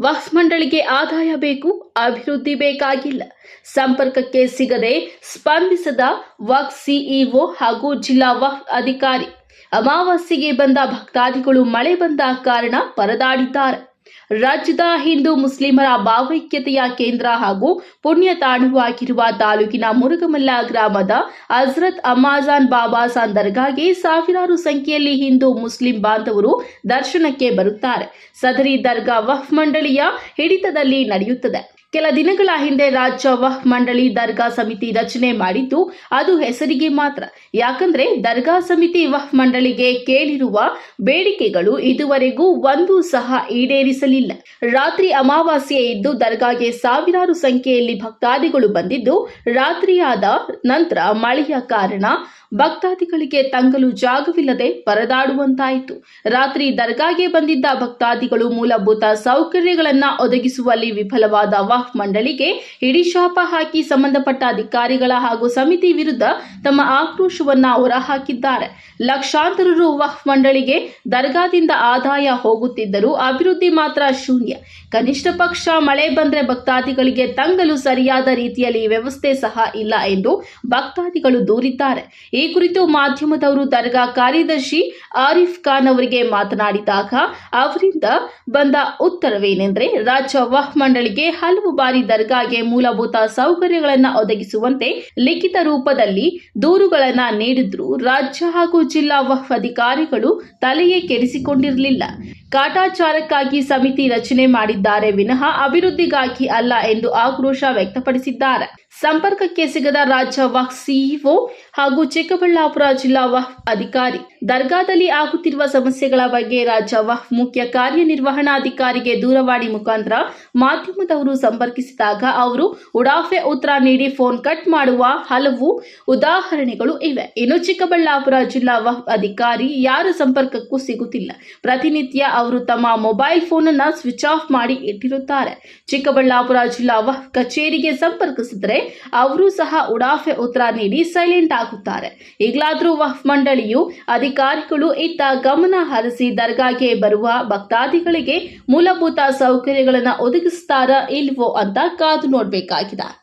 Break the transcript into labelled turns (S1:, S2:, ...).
S1: ವಕ್ಫ್ ಮಂಡಳಿಗೆ ಆದಾಯ ಬೇಕು, ಅಭಿವೃದ್ಧಿ ಬೇಕಾಗಿಲ್ಲ. ಸಂಪರ್ಕಕ್ಕೆ ಸಿಗದೆ ಸ್ಪಂದಿಸದ ವಕ್ ಸಿಇಒ ಹಾಗೂ ಜಿಲ್ಲಾ ವಕ್ಫ್ ಅಧಿಕಾರಿ. ಅಮಾವಾಸ್ಯೆಗೆ ಬಂದ ಭಕ್ತಾದಿಗಳು ಮಳೆ ಬಂದ ಕಾರಣ ಪರದಾಡಿದ್ದಾರೆ. ರಾಜ್ಯದ ಹಿಂದೂ ಮುಸ್ಲಿಮರ ಭಾವೈಕ್ಯತೆಯ ಕೇಂದ್ರ ಹಾಗೂ ಪುಣ್ಯ ತಾಣವಾಗಿರುವ ತಾಲೂಕಿನ ಮುರುಗಮಲ್ಲ ಗ್ರಾಮದ ಹಜ್ರತ್ ಅಮಾಜಾನ್ ಬಾಬಾಸಾನ್ ದರ್ಗಾಗೆ ಸಾವಿರಾರು ಸಂಖ್ಯೆಯಲ್ಲಿ ಹಿಂದೂ ಮುಸ್ಲಿಂ ಬಾಂಧವರು ದರ್ಶನಕ್ಕೆ ಬರುತ್ತಾರೆ. ಸದರಿ ದರ್ಗಾ ವಫ್ ಮಂಡಳಿಯ ಹಿಡಿತದಲ್ಲಿ ನಡೆಯುತ್ತದೆ. ಕೆಲ ದಿನಗಳ ಹಿಂದೆ ರಾಜ್ಯ ವಹ್ ಮಂಡಳಿ ದರ್ಗಾ ಸಮಿತಿ ರಚನೆ ಮಾಡಿದ್ದು, ಅದು ಹೆಸರಿಗೆ ಮಾತ್ರ. ಯಾಕಂದ್ರೆ ದರ್ಗಾ ಸಮಿತಿ ವಹ್ ಮಂಡಳಿಗೆ ಕೇಳಿರುವ ಬೇಡಿಕೆಗಳು ಇದುವರೆಗೂ ಒಂದು ಸಹ ಈಡೇರಿಸಲಿಲ್ಲ. ರಾತ್ರಿ ಅಮಾವಾಸ್ಯೆ ಇದ್ದು ದರ್ಗಾಗೆ ಸಾವಿರಾರು ಸಂಖ್ಯೆಯಲ್ಲಿ ಭಕ್ತಾದಿಗಳು ಬಂದಿದ್ದು, ರಾತ್ರಿಯಾದ ನಂತರ ಮಳೆಯ ಕಾರಣ ಭಕ್ತಾದಿಗಳಿಗೆ ತಂಗಲು ಜಾಗವಿಲ್ಲದೆ ಪರದಾಡುವಂತಾಯಿತು. ರಾತ್ರಿ ದರ್ಗಾಗೆ ಬಂದಿದ್ದ ಭಕ್ತಾದಿಗಳು ಮೂಲಭೂತ ಸೌಕರ್ಯಗಳನ್ನ ಒದಗಿಸುವಲ್ಲಿ ವಿಫಲವಾದ ವಾಫ್ ಮಂಡಳಿಗೆ ಹಿಡಿಶಾಪ ಹಾಕಿ ಸಂಬಂಧಪಟ್ಟ ಅಧಿಕಾರಿಗಳ ಹಾಗೂ ಸಮಿತಿ ವಿರುದ್ಧ ತಮ್ಮ ಆಕ್ರೋಶವನ್ನ ಹೊರಹಾಕಿದ್ದಾರೆ. ಲಕ್ಷಾಂತರ ರು ವಾಫ್ ಮಂಡಳಿಗೆ ದರ್ಗಾದಿಂದ ಆದಾಯ ಹೋಗುತ್ತಿದ್ದರೂ ಅಭಿವೃದ್ಧಿ ಮಾತ್ರ ಶೂನ್ಯ. ಕನಿಷ್ಠ ಪಕ್ಷ ಮಳೆ ಬಂದ್ರೆ ಭಕ್ತಾದಿಗಳಿಗೆ ತಂಗಲು ಸರಿಯಾದ ರೀತಿಯಲ್ಲಿ ವ್ಯವಸ್ಥೆ ಸಹ ಇಲ್ಲ ಎಂದು ಭಕ್ತಾದಿಗಳು ದೂರಿದ್ದಾರೆ. ಈ ಕುರಿತು ಮಾಧ್ಯಮದವರು ದರ್ಗಾ ಕಾರ್ಯದರ್ಶಿ ಆರಿಫ್ ಖಾನ್ ಅವರಿಗೆ ಮಾತನಾಡಿದಾಗ ಅವರಿಂದ ಬಂದ ಉತ್ತರವೇನೆಂದರೆ ರಾಜ್ಯ ವಹ್ ಮಂಡಳಿಗೆ ಹಲವು ಬಾರಿ ದರ್ಗಾಗೆ ಮೂಲಭೂತ ಸೌಕರ್ಯಗಳನ್ನು ಒದಗಿಸುವಂತೆ ಲಿಖಿತ ರೂಪದಲ್ಲಿ ದೂರುಗಳನ್ನು ನೀಡಿದ್ರೂ ರಾಜ್ಯ ಹಾಗೂ ಜಿಲ್ಲಾ ವಹ್ ಅಧಿಕಾರಿಗಳು ತಲೆಯೇ ಕೆಡಿಸಿಕೊಂಡಿರಲಿಲ್ಲ. ಕಾಟಾಚಾರಕ್ಕಾಗಿ ಸಮಿತಿ ರಚನೆ ಮಾಡಿದ್ದಾರೆ ವಿನಃ ಅಭಿವೃದ್ಧಿಗಾಗಿ ಅಲ್ಲ ಎಂದು ಆಕ್ರೋಶ ವ್ಯಕ್ತಪಡಿಸಿದ್ದಾರೆ. ಸಂಪರ್ಕಕ್ಕೆ ಸಿಗದ ರಾಜ್ಯ ವಕ್ಫ್ ಸಿಇಒ ಹಾಗೂ ಚಿಕ್ಕಬಳ್ಳಾಪುರ ಜಿಲ್ಲಾ ವಕ್ಫ್ ಅಧಿಕಾರಿ. ದರ್ಗಾದಲ್ಲಿ ಆಗುತ್ತಿರುವ ಸಮಸ್ಯೆಗಳ ಬಗ್ಗೆ ರಾಜ್ಯ ವಕ್ಫ್ ಮುಖ್ಯ ಕಾರ್ಯನಿರ್ವಹಣಾಧಿಕಾರಿಗೆ ದೂರವಾಣಿ ಮುಖಾಂತರ ಮಾಧ್ಯಮದವರು ಸಂಪರ್ಕಿಸಿದಾಗ ಅವರು, ಉಡಾಫೆ ಉತ್ತರ ನೀಡಿ ಫೋನ್ ಕಟ್ ಮಾಡುವ ಹಲವು ಉದಾಹರಣೆಗಳು ಇವೆ. ಇನ್ನು ಚಿಕ್ಕಬಳ್ಳಾಪುರ ಜಿಲ್ಲಾ ವಕ್ಫ್ ಅಧಿಕಾರಿ ಯಾರ ಸಂಪರ್ಕಕ್ಕೂ ಸಿಗುತ್ತಿಲ್ಲ. ಪ್ರತಿನಿತ್ಯ ಅವರು ತಮ್ಮ ಮೊಬೈಲ್ ಫೋನ್ ಅನ್ನ ಸ್ವಿಚ್ ಆಫ್ ಮಾಡಿ ಇಟ್ಟಿರುತ್ತಾರೆ. ಚಿಕ್ಕಬಳ್ಳಾಪುರ ಜಿಲ್ಲಾ ವಫ್ ಕಚೇರಿಗೆ ಸಂಪರ್ಕಿಸಿದರೆ ಅವರು ಸಹ ಉಡಾಫೆ ಉತ್ತರ ನೀಡಿ ಸೈಲೆಂಟ್ ಆಗುತ್ತಾರೆ. ಈಗಲಾದರೂ ವಹ್ ಮಂಡಳಿಯು ಅಧಿಕಾರಿಗಳು ಇತ್ತ ಗಮನ ಹರಿಸಿ ದರ್ಗಾಗೆ ಬರುವ ಭಕ್ತಾದಿಗಳಿಗೆ ಮೂಲಭೂತ ಸೌಕರ್ಯಗಳನ್ನು ಒದಗಿಸ್ತಾರಾ ಇಲ್ವೋ ಅಂತ ಕಾದು ನೋಡಬೇಕಾಗಿದೆ.